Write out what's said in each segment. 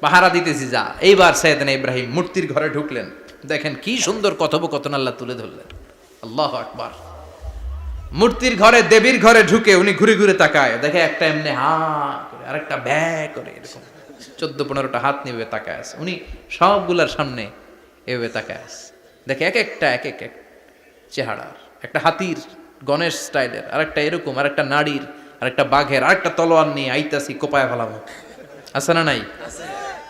পাহারা দিতেছি যা। এইবার সৈয়দান ইব্রাহিম মূর্তির ঘরে ঢুকলেন। দেখেন কি সুন্দর কথোপকথন আল্লাহ তুলে ধরলেন। আল্লাহ আকবার। মূর্তির ঘরে, দেবীর ঘরে ঢুকে উনি ঘুরে ঘুরে তাকায়। দেখে একটা এমনি হা করে, আরেকটা ব্যা করে এরকম। চোদ্দ পনেরোটা হাত নিয়ে তাকায় আছে। উনি সবগুলার সামনে এভাবে তাকায় আছে। দেখে এক একটা, এক এক এক চেহারার। একটা হাতির, গণেশ স্টাইলের, আরেকটা এরকম, আরেকটা নারীর আরেকটা বাঘের, আরেকটা তলোয়ার নিয়ে আইতাছি কোপায় ফেলাম আছে না নাই?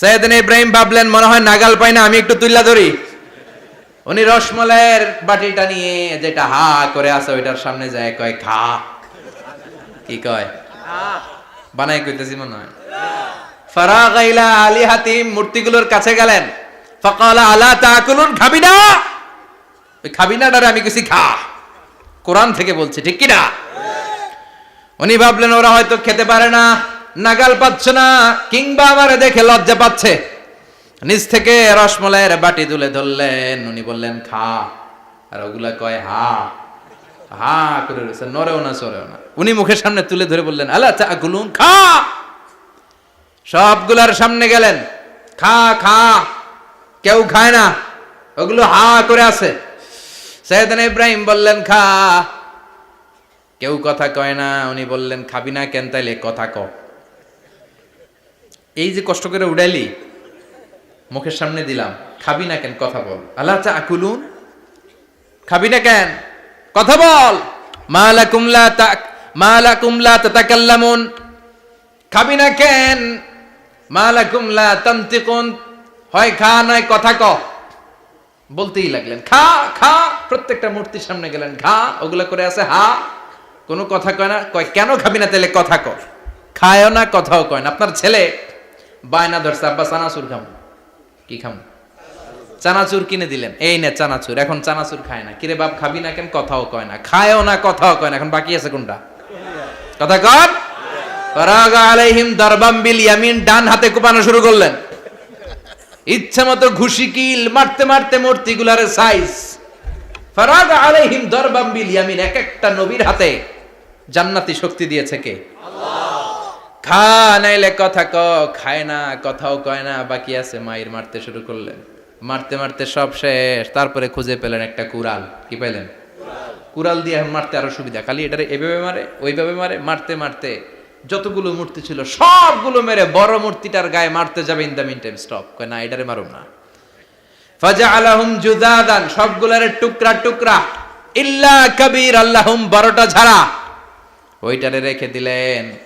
সৈয়দান ইব্রাহিম ভাবলেন, মনে হয় নাগাল পাই না, আমি একটু তুল্লা ধরি। উনি রসমলাইয়ের বাটিটা নিয়ে যেটা হা করে আছে, ওইটার সামনে যায়, কয়, খা। কি কয়? বানাই কইতেছি মনে হয়। ফারাগ ইলা আলী হাতিম মূর্তিগুলোর কাছে গেলেন। ফাকালা, আলা তাকুলুন খাবি না ওই খাবি না আমি কিছু খা। কোরআন থেকে বলছি, ঠিক কি না উনি ভাবলেন, ওরা হয়তো খেতে পারে না। নাগাল পাচ্ছে না, কিংবা আমার দেখে লজ্জা পাচ্ছে। নিচ থেকে রসমলাইয়ের বাটি তুলে ধরলেন, উনি বললেন, খা। আর ওগুলা কয়, হা। হা করে রয়েছে নরেও না, সরেও না। উনি মুখের সামনে তুলে ধরে বললেন আল্লাহ চা গুলুন খা। সবগুলার সামনে গেলেন, খা খা। কেউ খায় না, ওগুলো হা করে আছে। সৈয়দান ইব্রাহিম বললেন, খা। কেউ কথা কয় না, উনি বললেন, খাবি না কেন তাইলে কথা ক। এই যে কষ্ট করে উড়াইলি মুখের সামনে দিলাম, খাবি না কেন? কথা বল। আল্লাহ চা আকুলুন খাবি না কেন? কথা বল। মালা কুমলা তাক মালা কুমলা তাতাকাল্লামুন। খাবি না কেন? মালা কুমলা তান্তিকুন। হয় খা, নয় কথা ক। বলতেই লাগলেন, খা খা। প্রত্যেকটা মূর্তির সামনে গেলেন, খা। ওগুলো করে আছে, হা। কোনো কথা কয় না, কয়, কেন খাবি না? তাহলে কথা কর খায়ও না, কথাও কয় না। আপনার ছেলে বায়না ধরছে আব্বা চানাচুর খাম। কি খাম? চানাচুর কিনে দিলেন। এই নে চানাচুর, এখন চানাচুর খায় না। কিরে বাপ, খাবি না কেন? কথাও কয় না। খায়ও না, কথাও কয় না। এখন বাকি আছে কোনটা? কথা কর ফরাগ আলাইহিম দরবাম ইয়ামিন, ডান হাতে কোপানো শুরু করলেন। ইচ্ছা মতো ঘুষি কিল, মারতে মারতে মূর্তিগুলার সাইজ ফরাগ আলাইহিম দরবাম ইয়ামিন, এক একটা নবীর হাতে জান্নাতি শক্তি দিয়েছে কে? খা, নাইলে কথা ক, খায় না, কথাও কয় না, বাকি আছে মায়ের মারতে শুরু করলেন মারতে মারতে সব শেষ। তারপরে খুঁজে পেলেন একটা কুড়াল। কি পেলেন? কুড়াল দিয়ে মারতে আরও সুবিধা। খালি এটারে এভাবে মারে, ওইভাবে মারে, মারতে মারতে। যতগুলো মূর্তি ছিল, সবগুলো মেরে বড় মূর্তিটার গায়ে মারতে যাবে in the meantime stop কয়, না, এটারে মারুম না। ফাজা আলাহুম জুদাদান সবগুলারে টুকরা টুকরা। ইল্লা কবির আল্লাহুম বড়টা ঝাড়া। ওইটারে রেখে দিলেন।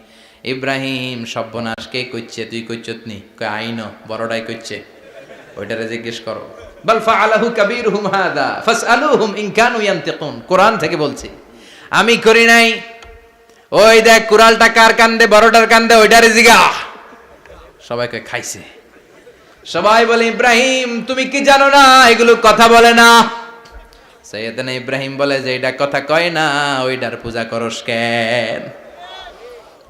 ইব্রাহিম, সর্বনাশ, কে কইছে তুই কইছত নি? কই আইন বড়টাই কইছে ওইটারে জিজ্ঞেস করো। বাল ফাআলাহু কাবীরুহুম হাদা ফাসআলুহুম ইন কানু ইয়ান্তিকুন। কোরআন থেকে বলছি। আমি করি নাই। ওই দেখ কুরালটা কার কান্দে, বড়টার কান্দে, ওইটারে জিগা। সবাইকে খাইছে। সবাই বলে, ইব্রাহিম, তুমি কি জানো না? এগুলো কথা বলে না। সৈয়দনা ইব্রাহিম বলে, যে এটা কথা কয় না, ওইটার পূজা করস কেন?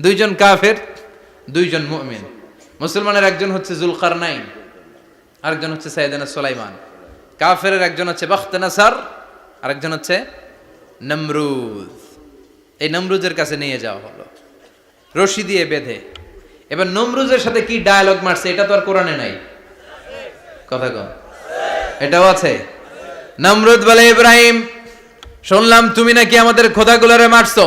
দুইজন কাফের, দুইজন মুমিন। মুসলমানের একজন হচ্ছে জুলকার নাইন আরেকজন হচ্ছে সাইদানা সোলাইমান। কাফের একজন হচ্ছে বখতেনাসার আরেকজন হচ্ছে নমরুদ। এই নমরুজের কাছে নিয়ে যাওয়া হলো। রশি দিয়ে বেঁধে। এবার নমরুজের সাথে কি ডায়ালগ মারছে, এটা তো আর কোরআনে নাই। কথা কন এটাও আছে। নমরুদ বলে, ইব্রাহিম, শুনলাম তুমি নাকি আমাদের খোদাগুলারে মারছো।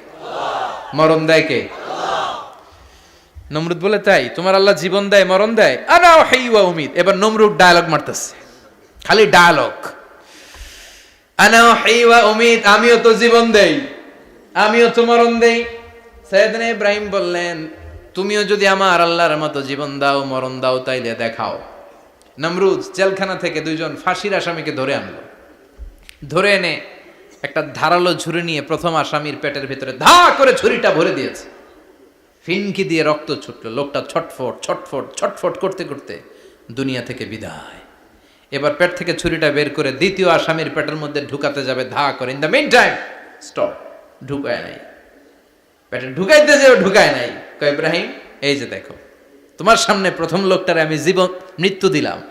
মরণ দেয় কে? নমরুদ বলে, তাই, তোমার আল্লাহ জীবন দেয়, মরণ দেয়? আনা হাইওয়া উমিদ এবার নমরুদ ডায়ালগ মারতেছে। খালি ডায়ালগ আনা হাইওয়া উমিদ আমিও তো জীবন দেই, আমিও তো মরণ দেই। সৈয়দনা ইব্রাহিম বললেন, তুমিও যদি আমার আল্লাহর মতো জীবন দাও, মরণ দাও, তাইলে দেখাও। নমরুদ জেলখানা থেকে দুইজন ফাঁসির আসামিকে ধরে আনলো। ধরে এনে একটা ধারালো ছুরি নিয়ে প্রথম আসামির পেটের ভিতরে ধা করে ছুরিটা ভরে দিয়েছে। ফিনকি দিয়ে রক্ত ছুটলো। লোকটা ছটফট ছটফট ছটফট করতে করতে দুনিয়া থেকে বিদায়। এবার পেট থেকে ছুরিটা বের করে দ্বিতীয় আসামির পেটের মধ্যে ঢুকাতে যাবে, ধা করে। In the meantime stop ঢুকায় নাই। পেটে ঢুকাইতে যে ঢুকায় নাই। কয়, ইব্রাহিম, এই যে দেখো, তোমার সামনে প্রথম লোকটারে আমি জীবন, মৃত্যু দিলাম।